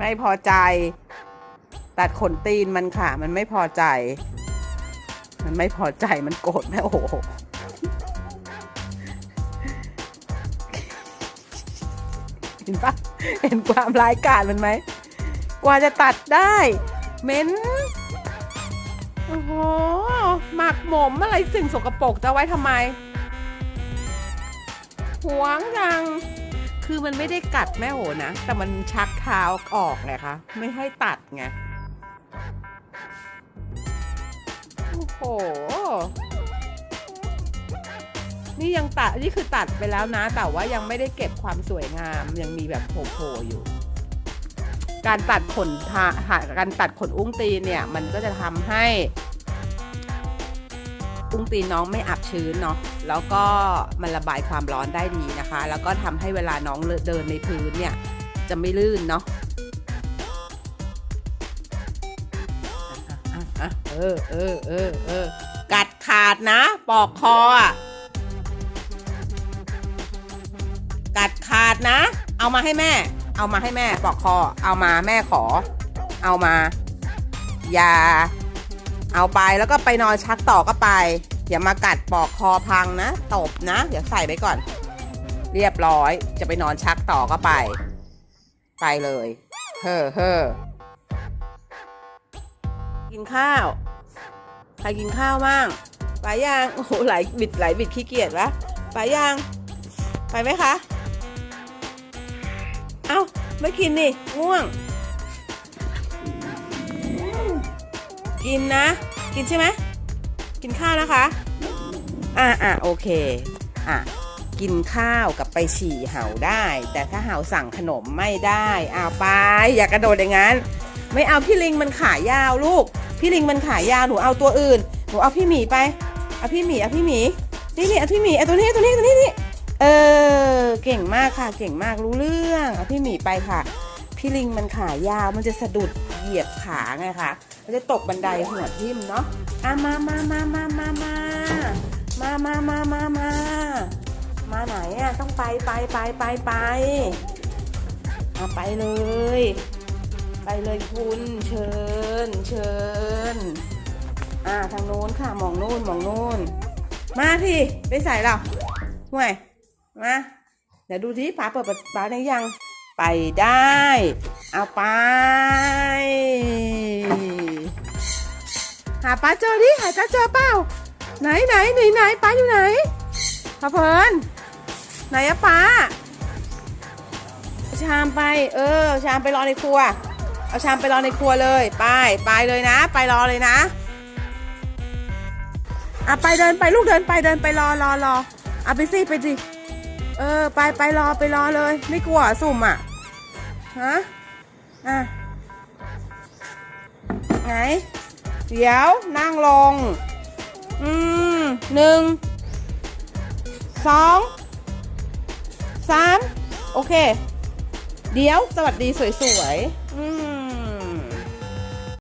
ไม่พอใจ ตัดขนตีนมันค่ะ มันไม่พอใจ มันไม่พอใจมันโกรธแม่โอ้โหเห็นปะเห็นความร้ายกาจมันไหม กว่าจะตัดได้เหม็นโอ้โหหมักหมมอะไรสิ่งสกปรกจะไว้ทำไมหวงจัง คือมันไม่ได้กัดแม่โหนะ แต่มันชักเท้าออกไงคะ ไม่ให้ตัดไง โอ้โห นี่ยังตัด นี่คือตัดไปแล้วนะ แต่ว่ายังไม่ได้เก็บความสวยงาม ยังมีแบบโผล่ๆอยู่ การตัดขนทาหาการตัดขนอุ้งตีนเนี่ย มันก็จะทำให้ อุ้งตีนน้องไม่อับชื้นเนาะแล้วก็มันระบายความร้อนได้ดีนะคะ แล้วก็ทำให้เวลาน้องเดินในพื้นเนี่ยจะไม่ลื่นเนาะอะอะอะเออเออเออเออกัดขาดนะ ปอกคออะกัดขาดนะ เอามาให้แม่ เอามาให้แม่ ปอกคอ เอามาแม่ขอ เอามา อย่า เอาไปแล้วก็ไปนอนชักต่อก็ไป อย่ามากัดปอกคอพังนะ ตบนะ เดี๋ยวใส่ไปก่อน เรียบร้อย จะไปนอนชักต่อก็ไป ไปเลย เฮ้อเฮ้อกินข้าว ใครกินข้าวบ้าง ไปยัง โอ้โหไหลบิดไหลบิดขี้เกียจวะ ไปยัง ไปไหมคะ เอ้า ไม่กินนี่ ง่วง กินนะ กินใช่ไหม กินข้าวนะคะ อ่าอ่าโอเค อะกินข้าวกับไปฉี่เห่าได้ แต่ถ้าเห่าสั่งขนมไม่ได้เอาไป อย่ากระโดดอย่างนั้น ไม่เอาพี่ลิงมันขายาวลูก พี่ลิงมันขายาวหนูเอาตัวอื่น หนูเอาพี่หมีไปเอาพี่หมีเอาพี่หมีนี่นี่เอาพี่หมีเอาตัวนี้ตัวนี้ตัวนี้นี่เออเก่งมากค่ะ เก่งมากรู้เรื่องเอาพี่หมีไปค่ะ พี่ลิงมันขายาวมันจะสะดุดเหยียบขาไงคะมันจะตกบันไดหัวทิ่มเนาะอะมามามามามามามามามามามามาไหนอะต้องไปไปไปไปไปเอาไปเลย ไปเลยคุณเชิญเชิญอ่าทางโน้นค่ะมองโน้นมองโน้นมาที่ไปใส่เราห่วยมาเดี๋ยวดูที่ป้าเปิดประป้าได้ยัง ไปได้ เอาไป หาป้าเจอดิหาป้าเจอเปล่า ไหนไหนไหนไหนป้าอยู่ไหนพาเพลินไหนอะป้าชามไป เออ ชามไปรอในครัว เอาชามไปรอในครัวเลย ไป ไปเลยนะ ไปรอเลยนะอะไปเดินไปลูกเดินไปเดินไปรอรอรอเอาไปสิไปสิเออ ไปไปรอไปรอเลย ไม่กลัวสุ่มอะ ฮะ อะ ไหน เดี๋ยวนั่งลง อืมหนึ่ง สอง สาม โอเค เดี๋ยวสวัสดีสวยๆ